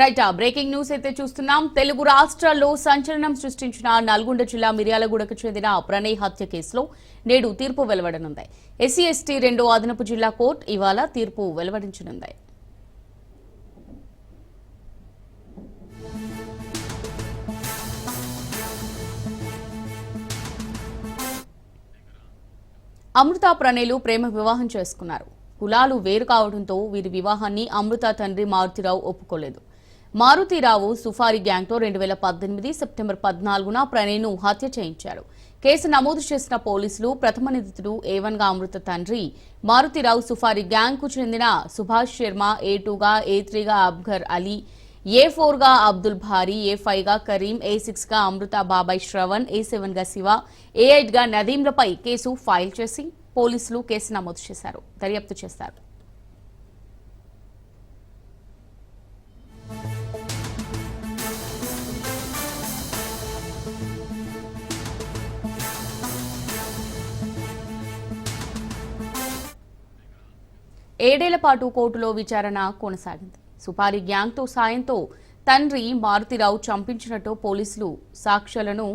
Right breaking news అయితే చూస్తున్నాం. తెలుగు రాష్ట్రాల్లో సంచలనం సృష్టించిన నల్గొండ జిల్లా మిర్యాలగూడకు చెందిన ప్రణయ్ హత్య కేసులో నేడు తీర్పు వెలువడనుంది. ఎస్సీ ఎస్టీ రెండో అదనపు జిల్లా కోర్టు ఇవాళ తీర్పు వెలువడించనుంది. అమృత ప్రణయ్లు ప్రేమ వివాహం చేసుకున్నారు. కులాలు వేరు కావడంతో వీరి వివాహాన్ని అమృత తండ్రి మారుతిరావు ఒప్పుకోలేదు. మారుతిరావు సుఫారీ గ్యాంగ్తో రెండు వేల పద్దెనిమిది సెప్టెంబర్ పద్నాలుగున ప్రణయ్ను హత్య చేయించారు. కేసు నమోదు చేసిన పోలీసులు ప్రథమ నిందితుడు ఏవన్గా అమృత తండ్రి మారుతిరావు సుఫారీ గ్యాంగ్కు చెందిన సుభాష్ శర్మ ఏ టూగా ఏ త్రీగా అబ్ఘర్ అలీ ఏ ఫోర్గా అబ్దుల్ భారీ ఏ ఫైవ్గా కరీం ఏ సిక్స్గా అమృత బాబాయ్ శ్రవణ్ ఏ సెవెన్గా శివ ఏ ఎయిట్గా నదీంలపై కేసు ఫైల్ చేసి పోలీసులు కేసు నమోదు చేశారు దర్యాప్తు చేశారు ఏడేళ్ళ పాటు కోర్టులో విచారణ కొనసాగింది. సుపారి గ్యాంగ్తో సాయంతో తండ్రి మారుతిరావు చంపించినట్టు పోలీసులు సాక్ష్యాలను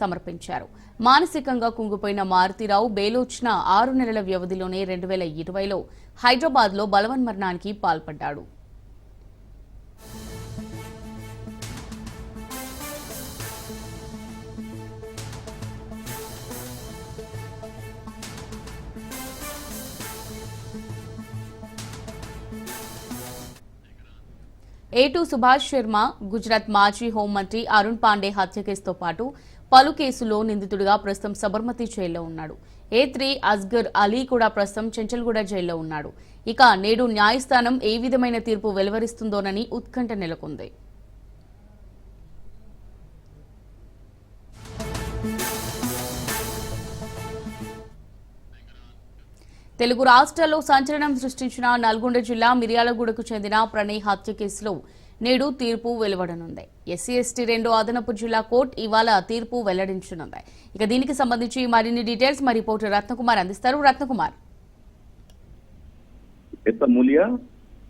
సమర్పించారు. మానసికంగా కుంగిపోయిన మారుతిరావు బెయిలొచ్చిన ఆరు నెలల వ్యవధిలోనే రెండు వేల ఇరవైలో హైదరాబాద్లో బలవన్మరణానికి పాల్పడ్డాడు. ఏటు సుభాష్ శర్మ గుజరాత్ మాజీ హోంమంత్రి అరుణ్ పాండే హత్య కేసుతో పాటు పలు కేసుల్లో నిందితుడిగా ప్రస్తుతం సబర్మతి జైల్లో ఉన్నాడు. ఏ త్రీ అస్గర్ అలీ కూడా ప్రస్తుతం చెంచల్గూడ జైల్లో ఉన్నాడు. ఇక నేడు న్యాయస్థానం ఏ విధమైన తీర్పు వెలువరిస్తుందోనని ఉత్కంఠ నెలకొంది. తెలుగు రాష్ట్రాల్లో సంచలనం సృష్టించిన నల్గొండ జిల్లా మిర్యాలగూడకు చెందిన ప్రణయ్ హత్య కేసులో నేడు తీర్పు వెలువడనుంది. ఎస్సీ ఎస్టీ రెండు అదనపు జిల్లా కోర్టు ఇవాళ తీర్పు వెల్లడించనుంది. ఇక దీనికి సంబంధించి మరిన్ని డీటెయిల్స్ మా రిపోర్టర్ రత్నకుమార్ అందిస్తారు. రత్నకుమార్. ఎస్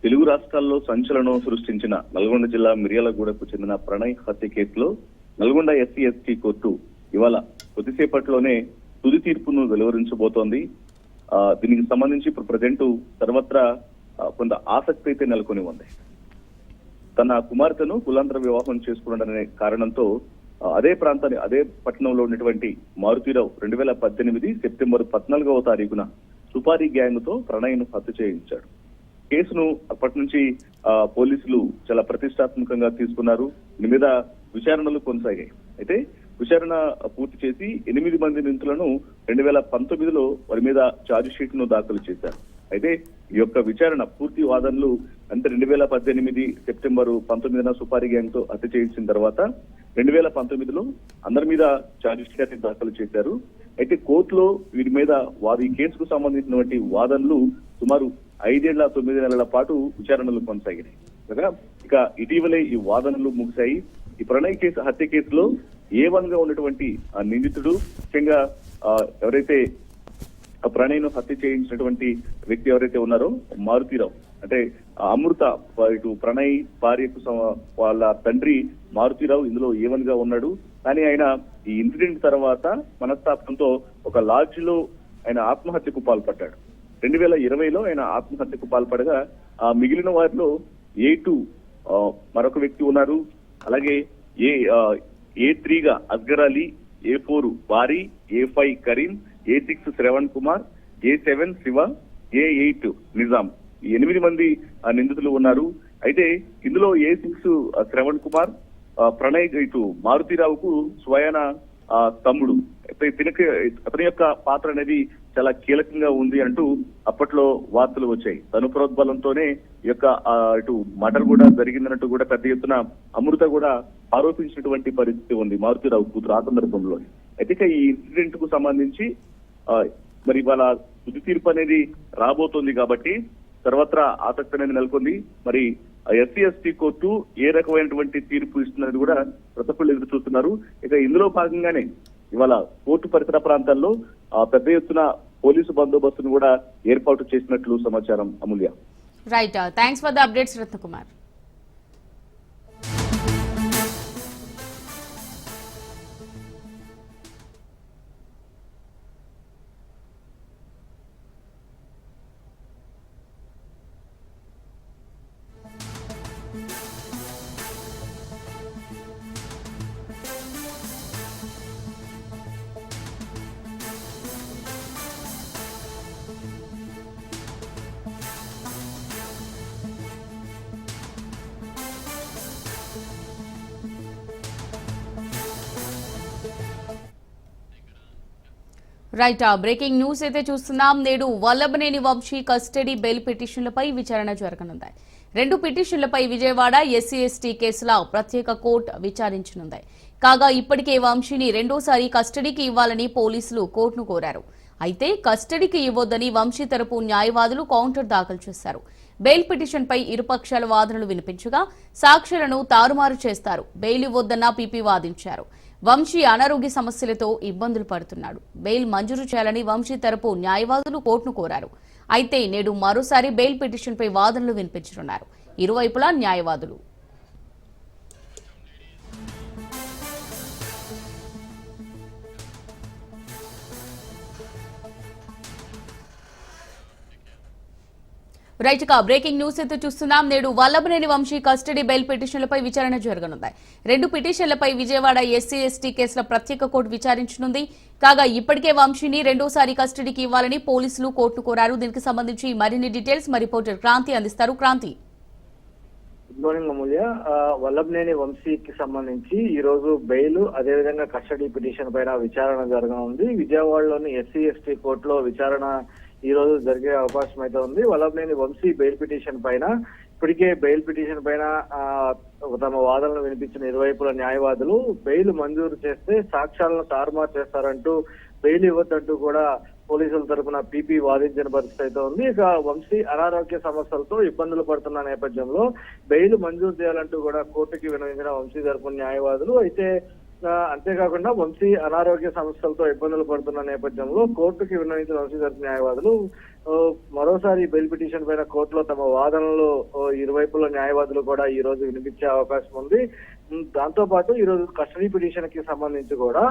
తెలుగు రాష్ట్రాల్లో సంచలనం సృష్టించిన నల్గొండ జిల్లా మిర్యాలగూడకు చెందిన ప్రణయ్ హత్య కేసులో నల్గొండ ఎస్సీ ఎస్టీ కోర్టు ఇవాళ కొద్దిసేపట్లోనే తుది తీర్పును వెలువరించబోతోంది. దీనికి సంబంధించి ఇప్పుడు ప్రజెంట్ సర్వత్రా కొంత ఆసక్తి అయితే నెలకొని ఉంది. తన కుమార్తెను కులాంతర వివాహం చేసుకున్నాడనే కారణంతో అదే ప్రాంతాన్ని అదే పట్టణంలో ఉన్నటువంటి మారుతీరావు రెండు వేల పద్దెనిమిది సెప్టెంబర్ పద్నాలుగవ తారీఖున సుపారీ గ్యాంగ్తో ప్రణయ్ను హత్య చేయించాడు. కేసును అప్పటి నుంచి ఆ, పోలీసులు చాలా ప్రతిష్టాత్మకంగా తీసుకున్నారు. దీని మీద విచారణలు కొనసాగాయి. అయితే విచారణ పూర్తి చేసి ఎనిమిది మంది నిందితులను రెండు వేల పంతొమ్మిదిలో వారి మీద ఛార్జ్ షీట్ను దాఖలు చేశారు. అయితే ఈ యొక్క విచారణ పూర్తి వాదనలు అంటే రెండు వేల పద్దెనిమిది సెప్టెంబర్ పంతొమ్మిదిన సుపారీ గ్యాంగ్తో హత్య చేయించిన తర్వాత రెండు వేల పంతొమ్మిదిలో అందరి మీద ఛార్జ్ షీట్ దాఖలు చేశారు. అయితే కోర్టులో వీరి మీద వారి కేసుకు సంబంధించినటువంటి వాదనలు సుమారు ఐదేళ్ళ తొమ్మిది నెలల పాటు విచారణలు కొనసాగినాయి. కదా? ఇక ఇటీవలే ఈ వాదనలు ముగిశాయి. ఈ ప్రణయ్ కేసు హత్య కేసులో ఏ వన్గా ఉన్నటువంటి ఆ నిందితుడు? ముఖ్యంగా ఎవరైతే ఆ ప్రణయ్ను హత్య చేయించినటువంటి వ్యక్తి ఎవరైతే ఉన్నారో మారుతీరావు. అంటే అమృత ఇటు ప్రణయ్ భార్యకు వాళ్ళ తండ్రి మారుతీరావు ఇందులో ఏవన్గా ఉన్నాడు? కానీ ఆయన ఈ ఇన్సిడెంట్ తర్వాత మనస్తాపంతో ఒక లాడ్జ్లో ఆయన ఆత్మహత్యకు పాల్పడ్డాడు. రెండు వేల ఇరవైలో ఆయన ఆత్మహత్యకు పాల్పడగా ఆ మిగిలిన వారిలో ఏ టూ మరొక వ్యక్తి ఉన్నారు. అలాగే ఏ ఏ త్రీగా అస్గర్ అలీ ఏ ఫోర్ వారి A five Karim A six Shravan Kumar A seven Shiva A eight Nizam ఎనిమిది మంది నిందితులు ఉన్నారు. అయితే ఇందులో ఏ సిక్స్ శ్రవణ్ కుమార్ ప్రణయ్ ఇటు మారుతీరావుకు స్వయాన తమ్ముడు. తినక అతని యొక్క పాత్ర అనేది చాలా కీలకంగా ఉంది అంటూ అప్పట్లో వార్తలు వచ్చాయి. తను ప్రోద్బలంతోనే ఈ యొక్క ఇటు మటర్ కూడా జరిగిందన్నట్టు కూడా పెద్ద ఎత్తున అమృత కూడా ఆరోపించినటువంటి పరిస్థితి ఉంది మారుతిరావు కూతురు ఆ సందర్భంలో. అయితే ఈ ఇన్సిడెంట్కు సంబంధించి మరి ఇవాళ తుది తీర్పు అనేది రాబోతోంది కాబట్టి సర్వత్రా ఆసక్తి అనేది నెలకొంది. మరి ఎస్సీ ఎస్టీ కోర్టు ఏ రకమైనటువంటి తీర్పు ఇస్తున్నది కూడా ప్రతి ఎదురు చూస్తున్నారు. ఇక ఇందులో భాగంగానే ఇవాళ కోర్టు పరిసర ప్రాంతాల్లో పెద్ద ఎత్తున పోలీసు బందోబస్తును కూడా ఏర్పాటు చేసినట్లు సమాచారం Amulya. Right thanks for the updates Ratnakumar right breaking news అయితే చూస్తున్నాం. నేడు వల్లభనేని వంశీ కస్టడీ బెయిల్ పిటిషన్లపై విచారణ జరగనుంది. రెండు పిటిషన్లపై విజయవాడ ఎస్సీ ఎస్టీ కేసుల ప్రత్యేక కోర్టు విచారించనుంది. కాగా ఇప్పటికే వంశీని రెండోసారి కస్టడీకి ఇవ్వాలని పోలీసులు కోర్టును కోరారు. అయితే కస్టడీకి ఇవ్వొద్దని వంశీ తరపు న్యాయవాదులు కౌంటర్ దాఖలు చేశారు. బెయిల్ పిటిషన్పై ఇరుపక్షాల వాదనలు వినిపించగా సాక్షులను తారుమారు చేస్తారు. బెయిల్ ఇవ్వొద్దన్న పీపీ వాదించారు. వంశీ అనారోగ్య సమస్యలతో ఇబ్బందులు పడుతున్నాడు. బెయిల్ మంజూరు చేయాలని వంశీ తరపు న్యాయవాదులు కోర్టును కోరారు. అయితే నేడు మరోసారి బెయిల్ పిటిషన్పై వాదనలు వినిపించనున్నారు. ఇరువైపులా న్యాయవాదులు రైట్ బ్రేకింగ్ న్యూస్ అయితే చూస్తున్నాం. నేడు వల్లభనేని వంశీ కస్టడీ బెయిల్ పిటిషన్లపై విచారణ జరగనుంది. రెండు పిటిషన్లపై విజయవాడ ఎస్సీ ఎస్టీ కేసుల ప్రత్యేక కోర్టు విచారించనుంది. కాగా ఇప్పటికే వంశీని రెండోసారి కస్టడీకి ఇవ్వాలని పోలీసులు కోర్టును కోరారు. దీనికి సంబంధించి మరిన్ని డీటెయిల్స్ మా రిపోర్టర్ క్రాంతి అందిస్తారు. Kranti. Good morning Amulya. Vallabhaneni వంశీకి సంబంధించి ఈ రోజు బెయిల్ అదేవిధంగా కస్టడీ పిటిషన్ పైన విచారణ జరగనుంది. విజయవాడలోని ఎస్సీ ఎస్టీ కోర్టులో విచారణ ఈ రోజు జరిగే అవకాశం అయితే ఉంది. వల్లభనేని వంశీ బెయిల్ పిటిషన్ పైన ఇప్పటికే బెయిల్ పిటిషన్ పైన తమ వాదనలు వినిపించిన ఇరువైపుల న్యాయవాదులు బెయిల్ మంజూరు చేస్తే సాక్ష్యాలను తారుమారు చేస్తారంటూ బెయిల్ ఇవ్వద్దంటూ కూడా పోలీసుల తరఫున పీపీ వాదించిన పరిస్థితి అయితే ఉంది. ఇక వంశీ అనారోగ్య సమస్యలతో ఇబ్బందులు పడుతున్న నేపథ్యంలో బెయిల్ మంజూరు చేయాలంటూ కూడా కోర్టుకి వినవించిన వంశీ తరఫున న్యాయవాదులు. అయితే అంతేకాకుండా వంశీ అనారోగ్య సమస్యలతో ఇబ్బందులు పడుతున్న నేపథ్యంలో కోర్టుకి విన్నవించిన వంశీ తరపు న్యాయవాదులు మరోసారి బెయిల్ పిటిషన్ పైన కోర్టులో తమ వాదనలు ఇరువైపుల న్యాయవాదులు కూడా ఈ రోజు వినిపించే అవకాశం ఉంది. దాంతో పాటు ఈ రోజు కస్టడీ పిటిషన్కి సంబంధించి కూడా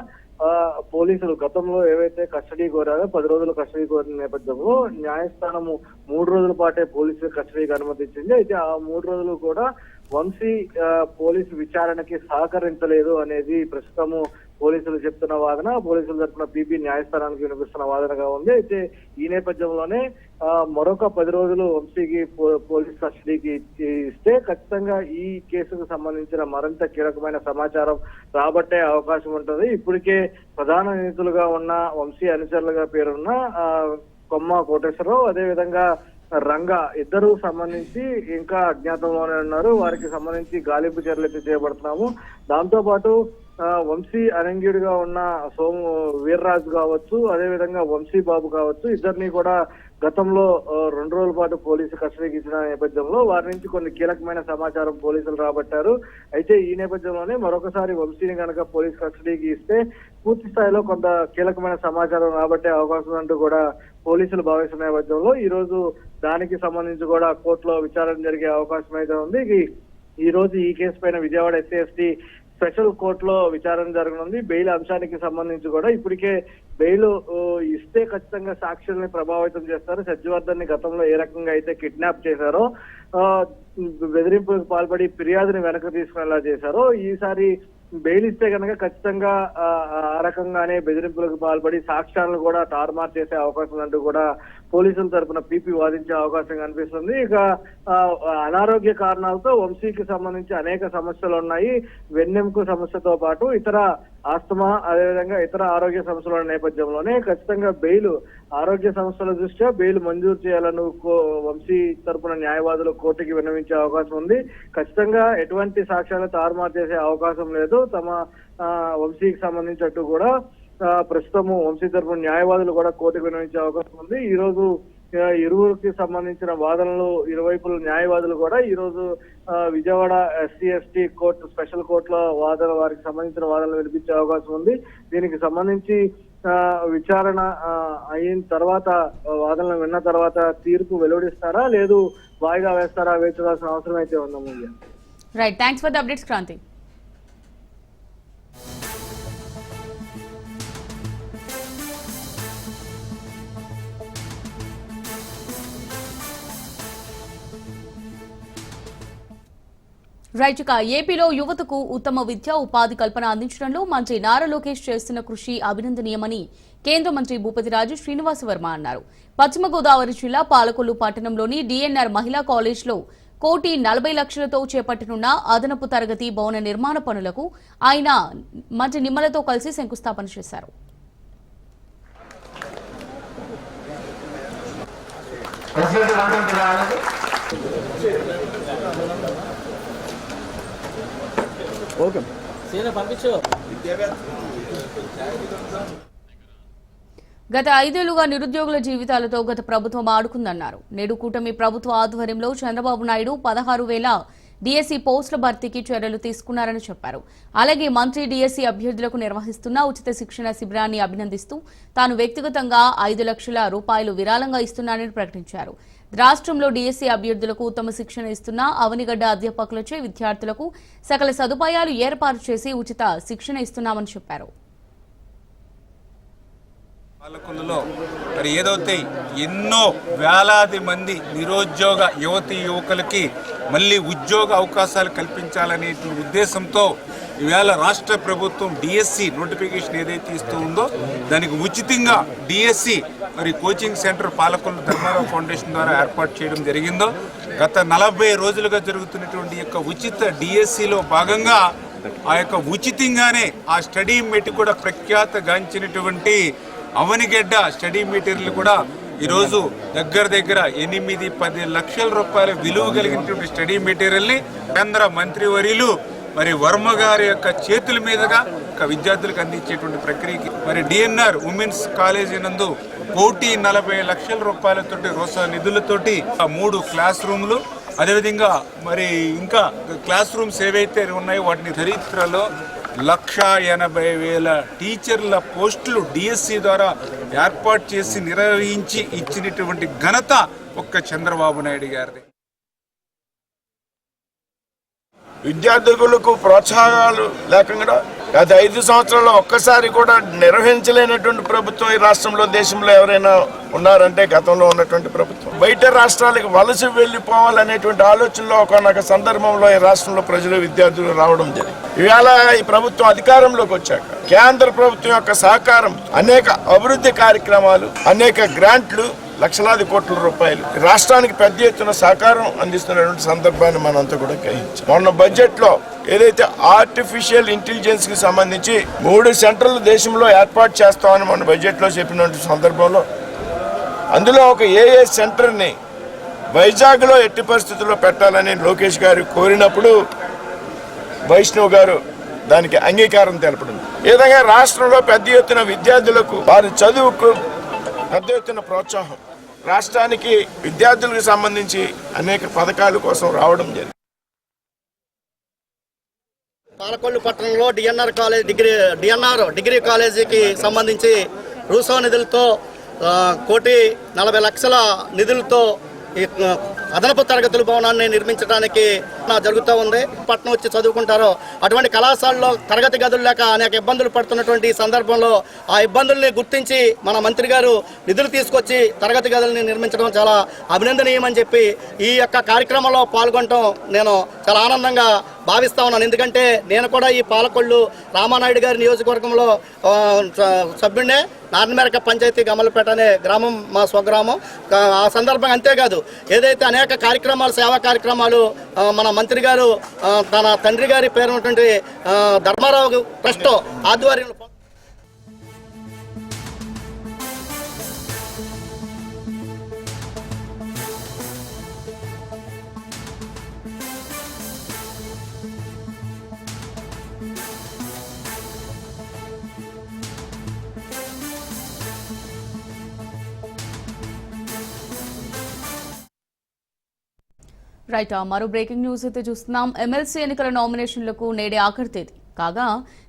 పోలీసులు గతంలో ఏవైతే కస్టడీ కోరారో పది రోజులు కస్టడీ కోరిన నేపథ్యంలో న్యాయస్థానము మూడు రోజుల పాటే పోలీసులు కస్టడీకి అనుమతించింది అయితే ఆ మూడు రోజులు కూడా వంశీ uh, పోలీసు విచారణకి సహకరించలేదు అనేది ప్రస్తుతము పోలీసులు చెప్తున్న వాదన పోలీసులు తరఫున పీపీ న్యాయస్థానానికి వినిపిస్తున్న వాదనగా ఉంది. అయితే ఈ నేపథ్యంలోనే మరొక పది రోజులు వంశీకి పో- పోలీస్ కస్టడీకి ఇస్తే ఖచ్చితంగా ఈ కేసుకు సంబంధించిన మరింత కీలకమైన సమాచారం రాబట్టే అవకాశం ఉంటుంది. ఇప్పటికే ప్రధాన నిందితులుగా ఉన్న వంశీ అనుచరులుగా పేరున్న కొమ్మ కోటేశ్వరరావు అదేవిధంగా రంగా ఇద్దరు సంబంధించి ఇంకా అజ్ఞాతంలోనే ఉన్నారు. వారికి సంబంధించి గాలింపు చర్యలు అయితే చేపడుతున్నాము. దాంతో పాటు వంశీ అనంగ్యుడిగా ఉన్న సోము వీర్రాజు కావచ్చు అదే విధంగా వంశీ బాబు కావచ్చు ఇద్దరిని కూడా గతంలో రెండు రోజుల పాటు పోలీసు కస్టడీకి ఇచ్చిన నేపథ్యంలో వారి నుంచి కొన్ని కీలకమైన సమాచారం పోలీసులు రాబట్టారు. అయితే ఈ నేపథ్యంలోనే మరొకసారి వంశీని కనుక పోలీసు కస్టడీకి ఇస్తే పూర్తి స్థాయిలో కొంత కీలకమైన సమాచారం రాబట్టే అవకాశం అంటూ కూడా పోలీసులు భావిస్తున్న నేపథ్యంలో ఈ రోజు దానికి సంబంధించి కూడా కోర్టులో విచారణ జరిగే అవకాశం అయితే ఉంది. ఈ- ఈ రోజు ఈ కేసు పైన విజయవాడ ఎస్సీ ఎస్టీ స్పెషల్ కోర్టులో విచారణ జరగనుంది. బెయిల్ అంశానికి సంబంధించి కూడా ఇప్పటికే బెయిల్ ఇస్తే ఖచ్చితంగా సాక్షుల్ని ప్రభావితం చేస్తారు. సజ్జవర్ధన్ని గతంలో ఏ రకంగా అయితే కిడ్నాప్ చేశారో బెదిరింపులకు పాల్పడి ఫిర్యాదుని వెనక్కి తీసుకునేలా చేశారో ఈసారి బెయిల్ ఇస్తే కనుక ఖచ్చితంగా ఆ, రకంగానే బెదిరింపులకు పాల్పడి సాక్ష్యాలను కూడా తారుమారు చేసే అవకాశం అంటూ కూడా పోలీసుల తరపున పీపీ వాదించే అవకాశం కనిపిస్తుంది. ఇక ఆ, అనారోగ్య కారణాలతో వంశీకి సంబంధించి అనేక సమస్యలు ఉన్నాయి. వెన్నెముక సమస్యతో పాటు ఇతర ఆస్తమా అదేవిధంగా ఇతర ఆరోగ్య సమస్యల నేపథ్యంలోనే ఖచ్చితంగా బెయిల్ ఆరోగ్య సమస్యల దృష్ట్యా బెయిల్ మంజూరు చేయాలని కో- వంశీ తరపున న్యాయవాదులు కోర్టుకి విన్నవించే అవకాశం ఉంది. ఖచ్చితంగా ఎటువంటి సాక్ష్యాలు తారుమారు చేసే అవకాశం లేదు. తమ వంశీకి సంబంధించినట్టు కూడా ప్రస్తుతము వంశీ తరపున న్యాయవాదులు కూడా కోర్టుకు విన్నవించే అవకాశం ఉంది. ఈ రోజు ఇరువురికి సంబంధించిన వాదనలు ఇరువైపుల న్యాయవాదులు కూడా ఈ రోజు Vijayawada SC ST court special కోర్టులో వాదన వారికి సంబంధించిన వాదనలు వినిపించే అవకాశం ఉంది. దీనికి సంబంధించి విచారణ అయిన తర్వాత వాదనలు విన్న తర్వాత తీర్పు వెలువడిస్తారా? లేదు వాయిదా వేస్తారా? వేచడాల్సిన అవసరం అయితే ఉందమ్మ right thanks for the updates Kranti right ఏపీలో యువతకు ఉత్తమ విద్య ఉపాధి కల్పన అందించడంలో మంత్రి నారా లోకేష్ చేస్తున్న కృషి అభినందనీయమని కేంద్ర మంత్రి భూపతిరాజు శ్రీనివాస వర్మ అన్నారు. పశ్చిమ గోదావరి జిల్లా పాలకొల్లు పట్టణంలోని డిఎన్ఆర్ మహిళా కాలేజ్లో కోటి నలభై లక్షలతో చేపట్టనున్న అదనపు తరగతి భవన నిర్మాణ పనులకు ఆయన మంత్రి నిమ్మలతో కలిసి శంకుస్థాపన చేశారు. గత ఐదేళ్ళుగా నిరుద్యోగుల జీవితాలతో గత ప్రభుత్వం ఆడుకుందన్నారు. నేడు కూటమి ప్రభుత్వ ఆధ్వర్యంలో చంద్రబాబు నాయుడు పదహారు వేల డిఎస్సీ పోస్టుల భర్తీకి చర్యలు తీసుకున్నారని చెప్పారు. అలాగే మంత్రి డిఎస్సీ అభ్యర్థులకు నిర్వహిస్తున్న ఉచిత శిక్షణ శిబిరాన్ని అభినందిస్తూ తాను వ్యక్తిగతంగా ఐదు లక్షల రూపాయలు విరాళంగా ఇస్తున్నానని ప్రకటించారు. రాష్ట్రంలో డిఎస్సీ అభ్యర్థులకు ఉత్తమ శిక్షణ ఇస్తున్న అవనిగడ్డ అధ్యాపకులచే విద్యార్థులకు సకల సదుపాయాలు ఏర్పాటు చేసి ఉచిత శిక్షణ ఇస్తున్నామని చెప్పారు. పాలకులలో మరి ఏదైతే ఎన్నో వేలాది మంది నిరుద్యోగ యువతి యువకులకి మళ్ళీ ఉద్యోగ అవకాశాలు కల్పించాలనే ఉద్దేశంతో ఇవాళ రాష్ట్ర ప్రభుత్వం డిఎస్సి నోటిఫికేషన్ ఏదైతే ఇస్తూ ఉందో దానికి ఉచితంగా డిఎస్సి మరి కోచింగ్ సెంటర్ పాలకులు ధర్మారావు ఫౌండేషన్ ద్వారా ఏర్పాటు చేయడం జరిగిందో గత నలభై రోజులుగా జరుగుతున్నటువంటి యొక్క ఉచిత డిఎస్సిలో భాగంగా ఆ యొక్క ఉచితంగానే ఆ స్టడీ మెట్ కూడా ప్రఖ్యాతగాంచినటువంటి అవనిగడ్డ స్టడీ మెటీరియల్ కూడా ఈరోజు దగ్గర దగ్గర ఎనిమిది పది లక్షల రూపాయల విలువ కలిగినటువంటి స్టడీ మెటీరియల్ని కేంద్ర మంత్రివర్యులు మరి వర్మ గారి యొక్క చేతుల మీదుగా ఒక విద్యార్థులకు అందించేటువంటి ప్రక్రియకి మరి డిఎన్ఆర్ ఉమెన్స్ కాలేజీ నందు కోటి నలభై లక్షల రూపాయలతోటి రోసా నిధులతోటి ఆ మూడు క్లాస్ రూమ్లు అదేవిధంగా మరి ఇంకా క్లాస్ రూమ్స్ ఏవైతే ఉన్నాయో వాటిని చరిత్రలో లక్ష ఎనభై వేల టీచర్ల పోస్టులు డిఎస్సి ద్వారా ఏర్పాటు చేసి నిర్వహించి ఇచ్చినటువంటి ఘనత ఒక్క చంద్రబాబు నాయుడు గారిది. విద్యార్థులకు ప్రోత్సాహాలు లేకుండా గత ఐదు సంవత్సరాల్లో ఒక్కసారి కూడా నిర్వహించలేనటువంటి ప్రభుత్వం ఈ రాష్ట్రంలో దేశంలో ఎవరైనా ఉన్నారంటే గతంలో ఉన్నటువంటి ప్రభుత్వం. బయట రాష్ట్రాలకు వలస వెళ్ళిపోవాలనేటువంటి ఆలోచనలో ఒకనొక సందర్భంలో ఈ రాష్ట్రంలో ప్రజలు విద్యార్థులు రావడం జరిగింది. ఇవాళ ఈ ప్రభుత్వం అధికారంలోకి వచ్చాక కేంద్ర ప్రభుత్వం యొక్క సహకారం అనేక అభివృద్ధి కార్యక్రమాలు అనేక గ్రాంట్లు లక్షలాది కోట్ల రూపాయలు. రాష్ట్రానికి పెద్ద ఎత్తున సహకారం అందిస్తున్నటువంటి సందర్భాన్ని మనంతా కూడా గ్రహించాం. మొన్న బడ్జెట్లో ఏదైతే ఆర్టిఫిషియల్ ఇంటెలిజెన్స్కి సంబంధించి మూడు సెంటర్లు దేశంలో ఏర్పాటు చేస్తామని మన బడ్జెట్లో చెప్పినటువంటి సందర్భంలో అందులో ఒక ఏఏ సెంటర్ని వైజాగ్లో ఎట్టి పరిస్థితుల్లో పెట్టాలని లోకేష్ గారు కోరినప్పుడు వైష్ణవ్ గారు దానికి అంగీకారం తెలపడం. ఈ విధంగా రాష్ట్రంలో పెద్ద ఎత్తున విద్యార్థులకు వారి చదువుకు పెద్ద ఎత్తున ప్రోత్సాహం. రాష్ట్రానికి విద్యార్థులకు సంబంధించి అనేక పథకాల కోసం రావడం జరిగింది. పాలకొల్లు పట్టణంలో DNR college degree DNR degree కాలేజీకి సంబంధించి రూసో నిధులతో కోటి నలభై లక్షల నిధులతో అదనపు తరగతుల భవనాన్ని నిర్మించడానికి నా జరుగుతూ ఉంది. పట్టణం వచ్చి చదువుకుంటారో అటువంటి కళాశాలలో తరగతి గదులు లేక అనేక ఇబ్బందులు పడుతున్నటువంటి సందర్భంలో ఆ ఇబ్బందుల్ని గుర్తించి మన మంత్రి గారు నిధులు తీసుకొచ్చి తరగతి గదుల్ని నిర్మించడం చాలా అభినందనీయమని చెప్పి ఈ యొక్క కార్యక్రమంలో పాల్గొనడం నేను చాలా ఆనందంగా భావిస్తా ఉన్నాను. ఎందుకంటే నేను కూడా ఈ పాలకొల్లు రామానాయుడు గారి నియోజకవర్గంలో సభ్యుడే స- సభ్యుడినే పంచాయతీ గమలపేట అనే గ్రామం మా స్వగ్రామం. ఆ సందర్భంగా అంతేకాదు ఏదైతే అనేక కార్యక్రమాలు సేవా కార్యక్రమాలు ఆ, మన మంత్రి గారు ఆ, తన తండ్రి గారి పేరు ఉన్నటువంటి ఆ, ధర్మారావు ట్రస్ట్ ఆధ్వర్యంలో రైట్ మరో బ్రేకింగ్ న్యూస్ అయితే చూస్తున్నాం. ఎమ్మెల్సీ ఎన్నికల నామినేషన్లకు నేడే ఆఖరి తేదీ. కాగా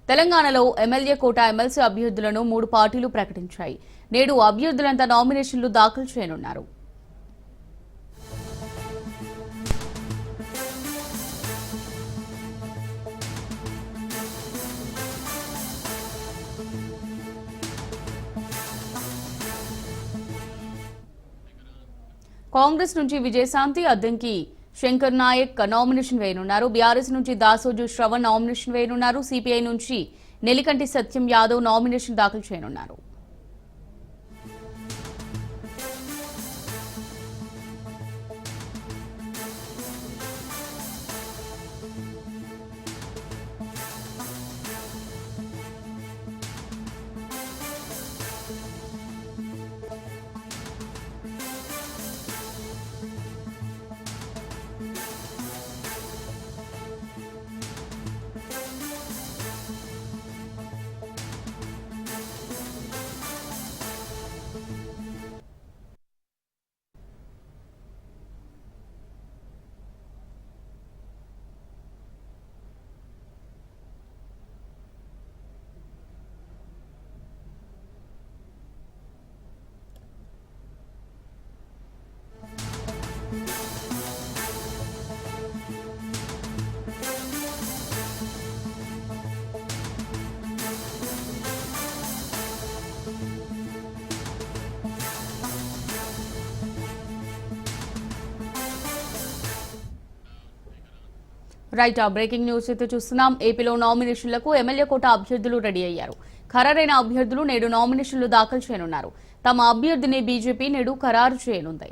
తెలంగాణలో ఎమ్మెల్యే కోట ఎమ్మెల్సీ అభ్యర్థులను మూడు పార్టీలు ప్రకటించాయి. నేడు అభ్యర్థులంతా నామినేషన్లు దాఖలు చేయనున్నారు. కాంగ్రెస్ నుంచి విజయశాంతి అద్దంకి శంకర్ నాయక్ నామినేషన్ వేయనున్నారు. బీఆర్ఎస్ నుంచి దాసోజు శ్రవణ్ నామినేషన్ వేయనున్నారు. సిపిఐ నుంచి నెలికంటి సత్యం యాదవ్ నామినేషన్ దాఖలు చేయనున్నారు. రైట్ ఆ బ్రేకింగ్ న్యూస్ అయితే చూస్తున్నాం. ఏపీలో నామినేషన్లకు ఎమ్మెల్యే కోట అభ్యర్థులు రెడీ అయ్యారు. ఖరారైన అభ్యర్థులు నేడు నామినేషన్లు దాఖలు చేయనున్నారు. తమ అభ్యర్థిని బీజేపీ నేడు ఖరారు చేయనుంది.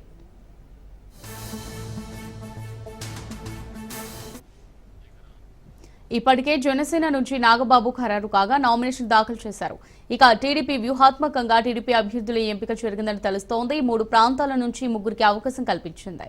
ఇప్పటికే జనసేన నుంచి నాగబాబు ఖరారు కాగా నామినేషన్ దాఖలు చేశారు. ఇక టీడీపీ వ్యూహాత్మకంగా టీడీపీ అభ్యర్థుల ఎంపిక జరిగిందని తెలుస్తోంది. మూడు ప్రాంతాల నుంచి ముగ్గురికి అవకాశం కల్పించింది.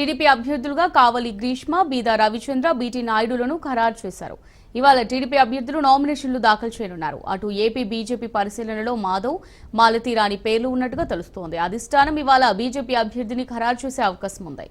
టీడీపీ అభ్యర్థులుగా కావలి గ్రీష్మ బీదా రవిచంద్ర బీటీ నాయుడులను ఖరారు చేశారు. ఇవాళ టీడీపీ అభ్యర్థులు నామినేషన్లు దాఖలు చేయనున్నారు. అటు ఏపీ బీజేపీ పరిశీలనలో మాధవ్ మాలతీ రాణి పేర్లు ఉన్నట్టుగా తెలుస్తోంది. అధిష్టానం ఇవాళ బీజేపీ అభ్యర్థిని ఖరారు చేసే అవకాశం ఉంది.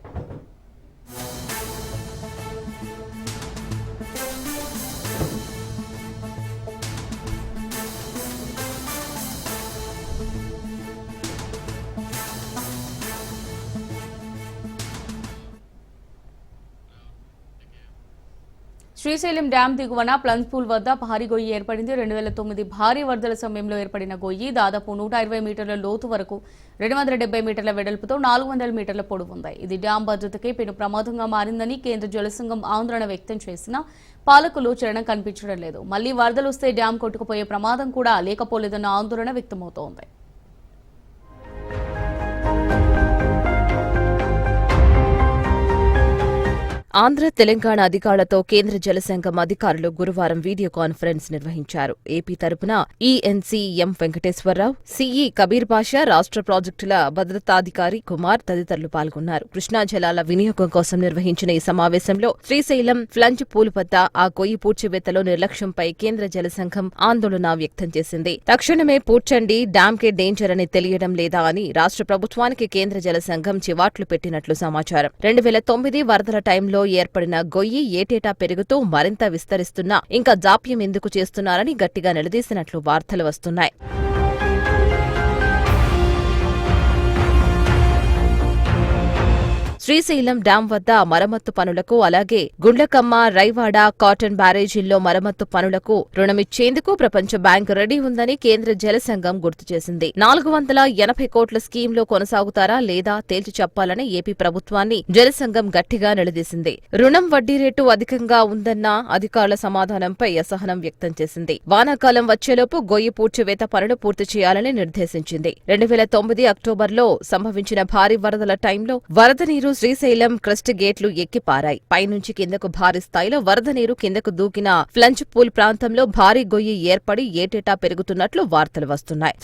శ్రీశైలం డ్యాం దిగువన ప్లన్స్పూల్ వద్ద భారీ గొయ్యి ఏర్పడింది. రెండు వేల తొమ్మిది భారీ వరదల సమయంలో ఏర్పడిన గొయ్యి దాదాపు నూట ఇరవై మీటర్ల లోతు వరకు రెండు వందల డెబ్బై మీటర్ల వెడల్పుతో నాలుగు వందల మీటర్ల పొడవు ఉంది. ఇది డ్యాం భద్రతకే పెను ప్రమాదంగా మారిందని కేంద్ర జలసంఘం ఆందోళన వ్యక్తం చేసినా పాలకులు చలనం కనిపించడం లేదు. మళ్ళీ వరదలు వస్తే డ్యాం కొట్టుకుపోయే ప్రమాదం కూడా లేకపోలేదన్న ఆందోళన వ్యక్తమవుతోంది. ఆంధ్ర తెలంగాణ అధికారులతో కేంద్ర జలసంఘం అధికారులు గురువారం వీడియో కాన్ఫరెన్స్ నిర్వహించారు. ఏపీ తరపున ENC M Venkateswararao CE Kabir Basha రాష్ట్ర ప్రాజెక్టుల భద్రతాధికారి కుమార్ తదితరులు పాల్గొన్నారు. కృష్ణా జలాల వినియోగం కోసం నిర్వహించిన ఈ సమావేశంలో శ్రీశైలం ఫ్లంజ్ పూలుపత్త ఆ కొయ్యి పూడ్చివేతలో నిర్లక్ష్యంపై కేంద్ర జలసంఘం ఆందోళన వ్యక్తం చేసింది. తక్షణమే పూడ్చండి డ్యాంకే డేంజర్ అని తెలియడం లేదా అని రాష్ట్ర ప్రభుత్వానికి కేంద్ర జలసంఘం చివాట్లు పెట్టినట్లు సమాచారం. రెండు వేల తొమ్మిది వరదల టైంలో ఏర్పడిన గొయ్యి ఏటేటా పెరుగుతూ మరింత విస్తరిస్తున్నా ఇంకా జాప్యం ఎందుకు చేస్తున్నారని గట్టిగా నిలదీసినట్లు వార్తలు వస్తున్నాయి. శ్రీశైలం డ్యాం వద్ద మరమ్మత్తు పనులకు అలాగే గుండ్లకమ్మ రైవాడ కాటన్ బ్యారేజీల్లో మరమ్మత్తు పనులకు రుణమిచ్చేందుకు ప్రపంచ బ్యాంక్ రెడీ ఉందని కేంద్ర జలసంఘం గుర్తు చేసింది. నాలుగు వందల ఎనభై కోట్ల స్కీంలో కొనసాగుతారా లేదా తేల్చి చెప్పాలని ఏపీ ప్రభుత్వాన్ని జలసంఘం గట్టిగా నిలదీసింది. రుణం వడ్డీ రేటు అధికంగా ఉందన్న అధికారుల సమాధానంపై అసహనం వ్యక్తం చేసింది. వానాకాలం వచ్చేలోపు గొయ్యి పూడ్చివేత పనులు పూర్తి చేయాలని నిర్దేశించింది. రెండు వేల తొమ్మిది అక్టోబర్లో సంభవించిన భారీ వరదల టైంలో వరద నీరు శ్రీశైలం క్రస్ట్ గేట్లు ఎక్కిపారాయి పైనుంచి కిందకు భారీ స్థాయిలో వరద నీరు కిందకు దూకిన ఫ్లంచ్ పూల్ ప్రాంతంలో భారీ గొయ్యి ఏర్పడి ఏటేటా పెరుగుతున్నట్లు వార్తలు వస్తున్నాయి.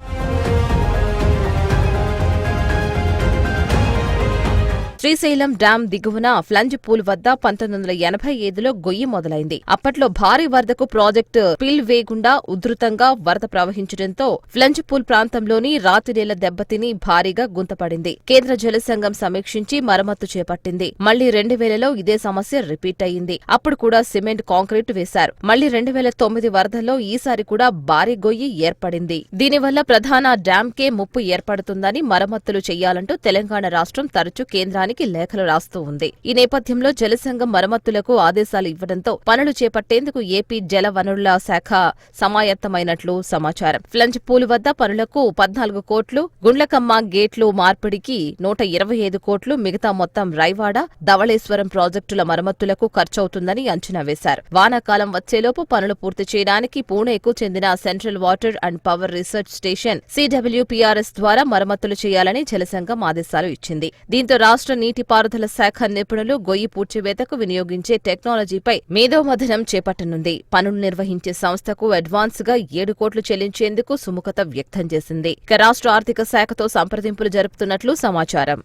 శ్రీశైలం డ్యాం దిగువన ఫ్లంజ్ పూల్ వద్ద పంతొమ్మిది వందల ఎనభై ఐదులో గొయ్యి మొదలైంది. అప్పట్లో భారీ వరదకు ప్రాజెక్టు పిల్ వేగుండా ఉధృతంగా వరద ప్రవహించడంతో ఫ్లంజ్ పూల్ ప్రాంతంలోని రాతి నేల దెబ్బతిని భారీగా గుంతపడింది. కేంద్ర జలసంఘం సమీక్షించి మరమ్మతు చేపట్టింది. మళ్ళీ రెండు వేలలో ఇదే సమస్య రిపీట్ అయింది అప్పుడు కూడా సిమెంట్ కాంక్రీట్ వేశారు. మళ్ళీ రెండు వేల తొమ్మిది వరదల్లో ఈసారి కూడా భారీ గొయ్యి ఏర్పడింది. దీనివల్ల ప్రధాన డ్యాంకే ముప్పు ఏర్పడుతుందని మరమ్మతులు చేయాలంటూ తెలంగాణ రాష్ట్రం తరచూ కేంద్రానికి లేఖలు రాస్తూ ఉంది. ఈ నేపథ్యంలో జలసంఘం మరమ్మతులకు ఆదేశాలు ఇవ్వడంతో పనులు చేపట్టేందుకు ఏపీ జల వనరుల శాఖ సమాయత్తమైనట్లు సమాచారం. ఫ్లంజ్ పూల్ వద్ద పనులకు పద్నాలుగు కోట్లు గుండ్లకమ్మ గేట్లు మార్పిడికి నూట ఇరవై ఐదు కోట్లు మిగతా మొత్తం రైవాడ ధవళేశ్వరం ప్రాజెక్టుల మరమ్మతులకు ఖర్చవుతుందని అంచనా వేశారు. వానాకాలం వచ్చేలోపు పనులు పూర్తి చేయడానికి పూణేకు చెందిన central water and power research station CWPRS ద్వారా మరమ్మతులు చేయాలని జలసంఘం ఆదేశాలు ఇచ్చింది. దీంతో రాష్ట్ర నీటిపారుదల శాఖ నిపుణులు గొయ్యి పూడ్చివేతకు వినియోగించే టెక్నాలజీపై మేధోమథనం చేపట్టనుంది. పనులు నిర్వహించే సంస్థకు అడ్వాన్స్గా ఏడు కోట్లు చెల్లించేందుకు సుముఖత వ్యక్తం చేసింది. ఇక రాష్ట్ర ఆర్థిక శాఖతో సంప్రదింపులు జరుపుతున్నట్లు సమాచారం.